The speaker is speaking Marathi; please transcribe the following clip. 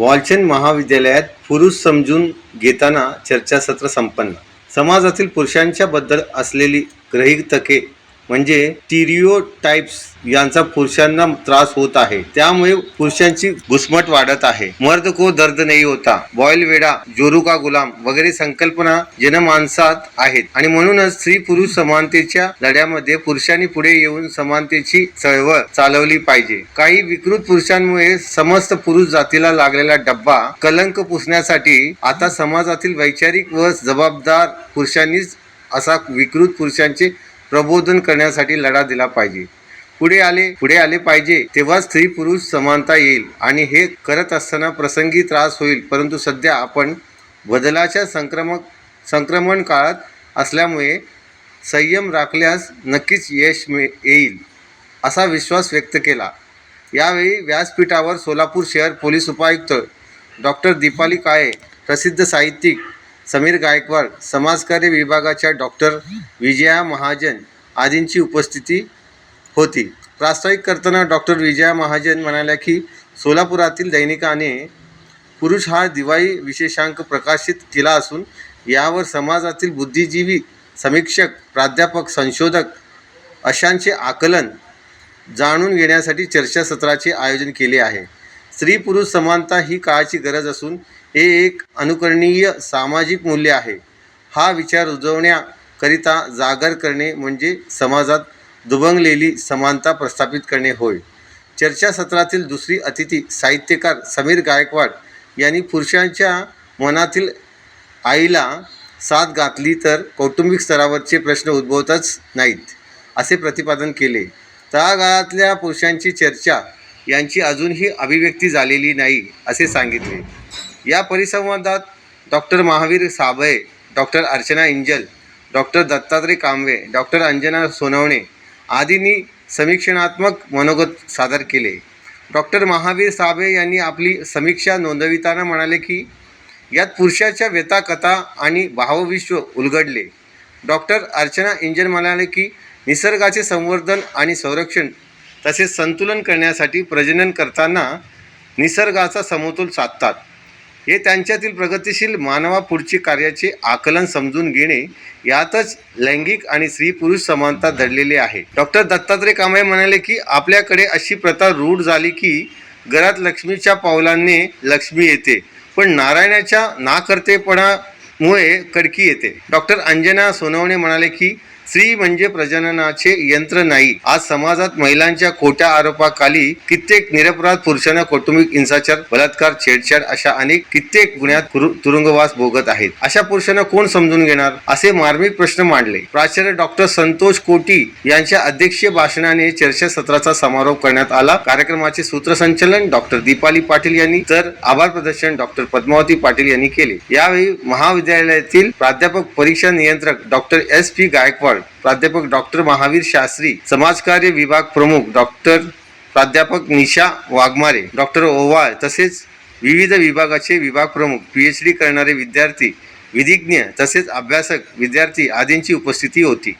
वॉल्चन महाविद्यालयात पुरुष समजून घेताना चर्चासत्र संपन्न. समाजातील पुरुषांच्या बद्दल असलेली ग्रहितके म्हणजे स्टिरिओटाइप्स यांचा पुरुषांना त्रास होत आहे. त्यामुळे पुरुषांची घुसमट वाढत आहे. मर्द को दर्द नाही होता. बॉईल वेडा जोरू का गुलाम वगैरे संकल्पना जनमानसात आहेत. आणि म्हणूनच स्त्री पुरुष समानतेच्या लढ्यामध्ये पुरुषांनी पुढे येऊन समानतेची चळवळ चालवली पाहिजे. काही विकृत पुरुषांमुळे समस्त पुरुष जातीला लागलेला डब्बा कलंक पुसण्यासाठी आता समाजातील वैचारिक व जबाबदार पुरुषांनीच असा विकृत पुरुषांचे प्रबोधन करण्यासाठी लढा दिला पाहिजे. पुढे आले पुढे आले पाहिजे तेव्हा स्त्री पुरुष समानता येईल आणि हे करत असताना प्रसंगी त्रास होईल. परंतु सध्या आपण बदलाच्या संक्रमक संक्रमण काळात असल्यामुळे संयम राखल्यास नक्कीच यश मिळ येईल असा विश्वास व्यक्त केला. यावेळी व्यासपीठावर सोलापूर शहर पोलीस उपायुक्त डॉक्टर दीपाली काळे प्रसिद्ध साहित्यिक समीर गायकवाड समाजकार्य विभागाच्या डॉक्टर विजया महाजन आदींची उपस्थिती होती. प्रास्ताविक करताना डॉक्टर विजया महाजन म्हणाल्या की सोलापुरातील दैनिकाने पुरुष हा दिवाळी विशेषांक प्रकाशित केला असून यावर समाजातील बुद्धिजीवी समीक्षक प्राध्यापक संशोधक अशांचे आकलन जाणून घेण्यासाठी चर्चासत्राचे आयोजन केले आहे. स्त्री पुरुष समानता ही काळाची गरज असून हे एक अनुकरणीय सामाजिक मूल्य आहे. हा विचार रुजवण्याकरिता जागर करणे म्हणजे समाजात दुभंगलेली समानता प्रस्थापित करणे होय. चर्चासत्रातील दुसरी अतिथी साहित्यकार समीर गायकवाड यांनी पुरुषांच्या मनातील आईला साथ घातली तर कौटुंबिक स्तरावरचे प्रश्न उद्भवतच नाहीत असे प्रतिपादन केले. तळागाळातल्या पुरुषांची चर्चा यांची अजूनही अभिव्यक्ती झालेली नाही असे सांगितले. या परिसंवादात doctor Mahavir Sable doctor Archana Injal doctor Dattatray Kamble doctor Anjana Sonawane आदींनी समीक्षणात्मक मनोगत सादर केले. डॉक्टर महावीर साबळे यांनी आपली समीक्षा नोंदविताना म्हणाले की यात पुरुषाच्या व्यथा कथा आणि भावविश्व उलगडले. डॉक्टर अर्चना इंजन म्हणाले की निसर्गाचे संवर्धन आणि संरक्षण तसेच संतुलन करण्यासाठी प्रजनन करताना निसर्गाचा समतोल साधतात. हे त्यांच्यातील प्रगतिशील मानवापुढची कार्याचे आकलन समजून घेणे यातच लैंगिक आणि स्त्री पुरुष समानता दडलेली आहे. डॉक्टर दत्तात्रय कांबळे म्हणाले की आपल्याकडे अशी प्रथा रूढ झाली की घरात लक्ष्मीच्या पावलांनी लक्ष्मी येते पण नारायणाच्या नाकर्तेपणामुळे कडकी येते. डॉक्टर अंजना सोनवणे म्हणाले की स्त्री म्हणजे प्रजननाचे यंत्र नाही. आज समाजात महिलांच्या खोट्या आरोपाखाली कित्येक निरपराध पुरुषांना कौटुंबिक हिंसाचार बलात्कार छेडछाड अशा अनेक कित्येक गुन्ह्यात तुरुंगवास भोगत आहेत. अशा पुरुषांना कोण समजून घेणार? असे मार्मिक प्रश्न मांडले. प्राचार्य डॉक्टर संतोष कोटी यांच्या अध्यक्षीय भाषणाने चर्चासत्राचा समारोप करण्यात आला. कार्यक्रमाचे सूत्रसंचालन डॉक्टर दीपाली पाटील यांनी तर आभार प्रदर्शन डॉक्टर पद्मावती पाटील यांनी केले. यावेळी महाविद्यालयातील प्राध्यापक परीक्षा नियंत्रक डॉक्टर एस पी गायकवाड प्राध्यापक डॉक्टर महावीर शास्त्री समाजकार्य विभाग प्रमुख डॉक्टर प्राध्यापक निशा वाघमारे डॉक्टर ओवाळ तसेच विविध विभागाचे विभाग प्रमुख पी एच डी करणारे विद्यार्थी विधिज्ञ तसेच अभ्यासक विद्यार्थी आदींची उपस्थिती होती.